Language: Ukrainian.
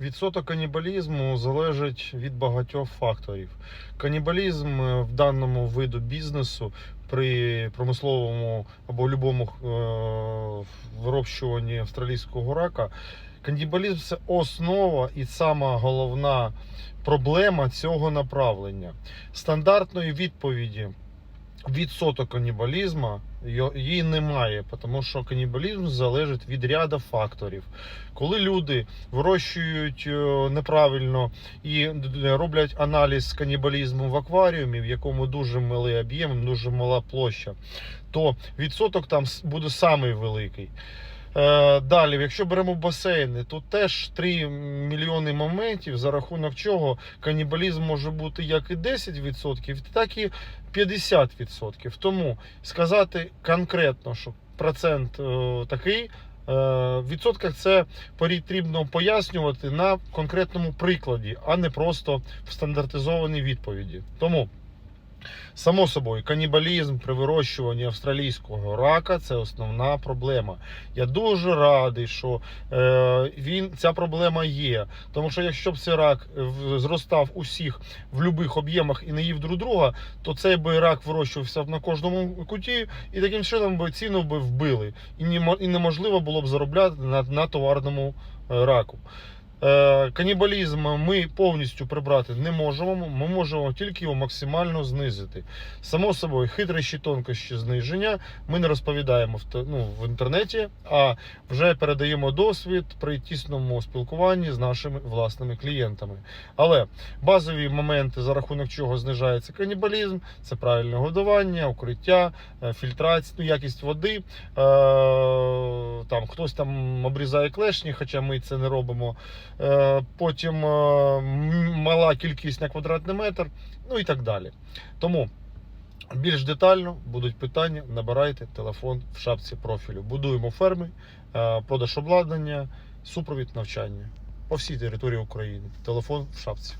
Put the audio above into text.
Відсоток канібалізму залежить від багатьох факторів. Канібалізм е, в даному виду бізнесу при промисловому або будь-якому е, вирощуванні австралійського рака. Канібалізм це основа і сама головна проблема цього направлення. Стандартної відповіді відсоток канібалізму її немає, тому що канібалізм залежить від ряду факторів. Коли люди вирощують е, неправильно і д- роблять аналіз канібалізму в акваріумі, в якому дуже малий об'єм, дуже мала площа, то відсоток там буде самий великий. Е, Далі, якщо беремо басейни, то теж 3 мільйони моментів, за рахунок чого канібалізм може бути як і 10%, так і 50%. Тому сказати конкретно, що процент е, такий. е, відсотках це потрібно пояснювати на конкретному прикладі, а не просто в стандартизованій відповіді. Тому, само собою, канібалізм при вирощуванні австралійського рака це основна проблема. Я дуже радий, що е, він, ця проблема є. Тому що якщо б цей рак е, зростав усіх в будь-яких об'ємах і не їв друг друга, то цей би рак вирощувався на кожному куті, і таким чином би ціну би вбили. І неможливо було б заробляти на, на товарному е, раку. Е, канібалізм ми повністю прибрати не можемо. Ми можемо тільки його максимально знизити. Само собою, хитрощі тонкощі зниження ми не розповідаємо в, ну, в інтернеті, а вже передаємо досвід при тісному спілкуванні з нашими власними клієнтами. Але базові моменти, за рахунок чого знижається канібалізм, це правильне годування, укриття, е, фільтрація, ну, якість води. Е, Там хтось там обрізає клешні, хоча ми це не робимо. Е, Потім е, мала кількість на квадратний метр, ну і так далі. Тому більш детально будуть питання, набирайте телефон в шапці профілю. Будуємо ферми, е, продаж обладнання, супровід навчання по всій території України. Телефон в шапці.